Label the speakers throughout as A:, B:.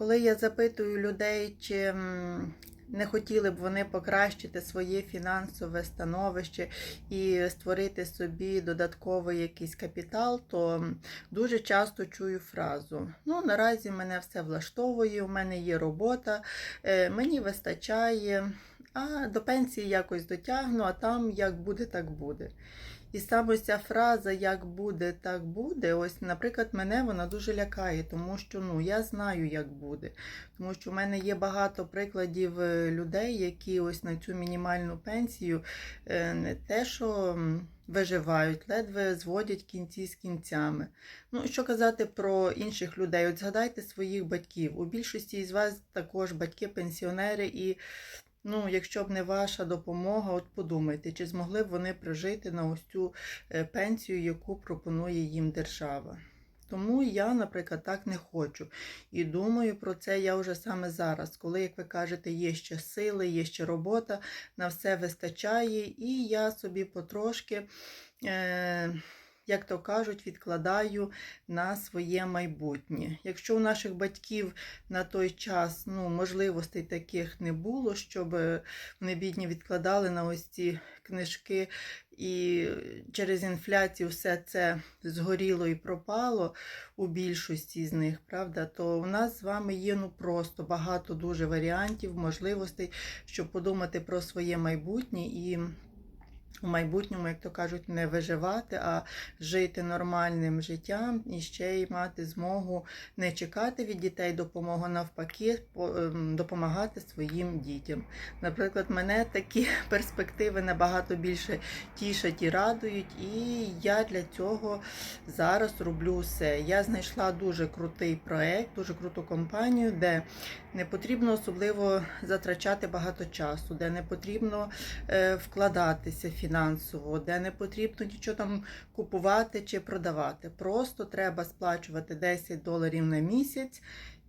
A: Коли я запитую людей, чи не хотіли б вони покращити своє фінансове становище і створити собі додатковий якийсь капітал, то дуже часто чую фразу: ну, наразі мене все влаштовує, у мене є робота, е, мені вистачає, а до пенсії якось дотягну, а там як буде, так буде. І саме ця фраза як буде, так буде. Ось, наприклад, мене вона дуже лякає, тому що ну я знаю, як буде. Тому що в мене є багато прикладів е, людей, які ось на цю мінімальну пенсію е, не те, що виживають, ледве зводять кінці з кінцями. Ну, що казати про інших людей? От згадайте своїх батьків. У більшості із вас також батьки-пенсіонери і. Ну, якщо б не ваша допомога, от подумайте, чи змогли б вони прожити на ось цю е, пенсію, яку пропонує їм держава. Тому я, наприклад, так не хочу. І думаю про це я вже саме зараз, коли, як ви кажете, є ще сили, є ще робота, на все вистачає, і я собі потрошки. Е- як то кажуть, відкладаю на своє майбутнє. Якщо у наших батьків на той час ну, можливостей таких не було, щоб вони бідні відкладали на ось ці книжки, і через інфляцію все це згоріло і пропало у більшості з них, правда, то у нас з вами є ну просто багато дуже варіантів, можливостей, щоб подумати про своє майбутнє і. У майбутньому, як то кажуть, не виживати, а жити нормальним життям і ще й мати змогу не чекати від дітей допомогу, навпаки, ем, допомагати своїм дітям. Наприклад, мене такі перспективи набагато більше тішать і радують, і я для цього зараз роблю все. Я знайшла дуже крутий проект, дуже круту компанію, де не потрібно особливо затрачати багато часу, де не потрібно е, вкладатися фінансово, де не потрібно нічого там купувати чи продавати. Просто треба сплачувати 10 доларів на місяць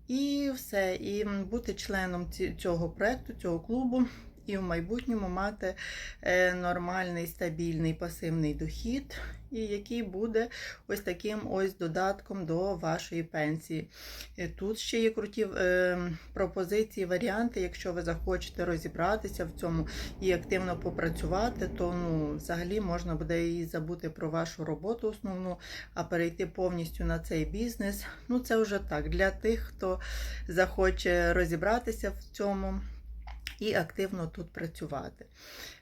A: і все. І бути членом цього проекту, цього клубу. І в майбутньому мати е, нормальний стабільний пасивний дохід, і який буде ось таким ось додатком до вашої пенсії. Е, Тут ще є круті е, пропозиції, варіанти. Якщо ви захочете розібратися в цьому і активно попрацювати, то ну, взагалі можна буде і забути про вашу роботу основну, а перейти повністю на цей бізнес. Ну, це вже так для тих, хто захоче розібратися в цьому і активно тут працювати.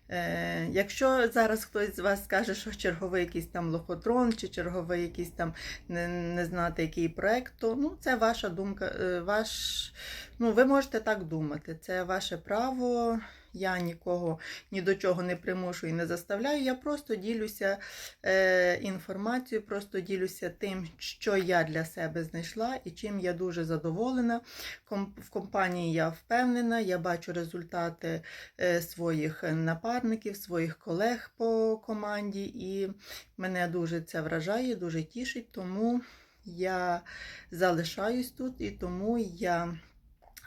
A: Е, якщо зараз хтось з вас скаже, що черговий якийсь там лохотрон чи черговий якийсь там не, не знати який проект, то ну, це ваша думка, е, ваш, ну, ви можете так думати, це ваше право. Я нікого ні до чого не примушую і не заставляю. Я просто ділюся е, інформацією, просто ділюся тим, що я для себе знайшла і чим я дуже задоволена. В компанії я впевнена, я бачу результати е, своїх напарників, своїх колег по команді, і мене дуже це вражає, дуже тішить, тому я залишаюсь тут і тому я.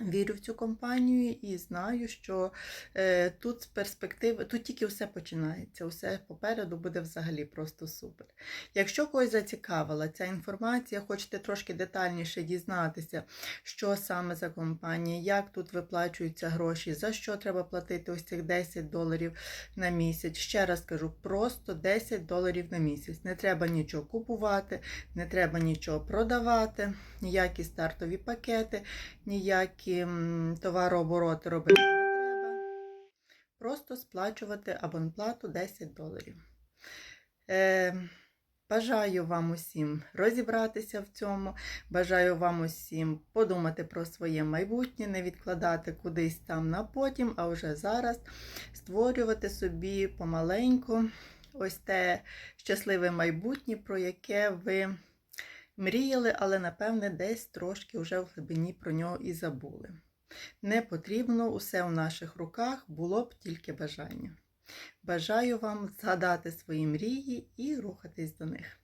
A: Вірю в цю компанію і знаю, що е, тут з перспективи, тут тільки все починається, усе попереду буде взагалі просто супер. Якщо когось зацікавила ця інформація, хочете трошки детальніше дізнатися, що саме за компанія, як тут виплачуються гроші, за що треба платити ось цих 10 доларів на місяць. Ще раз кажу, просто 10 доларів на місяць. Не треба нічого купувати, не треба нічого продавати, ніякі стартові пакети, ніякі товарообороти робити не треба. Просто сплачувати абонплату 10 доларів. Е, Бажаю вам усім розібратися в цьому. Бажаю вам усім подумати про своє майбутнє, не відкладати кудись там на потім, а вже зараз створювати собі помаленьку ось те щасливе майбутнє, про яке ви мріяли, але напевне десь трошки вже в глибині про нього і забули. Не потрібно, усе в наших руках, було б тільки бажання. Бажаю вам згадати свої мрії і рухатись до них.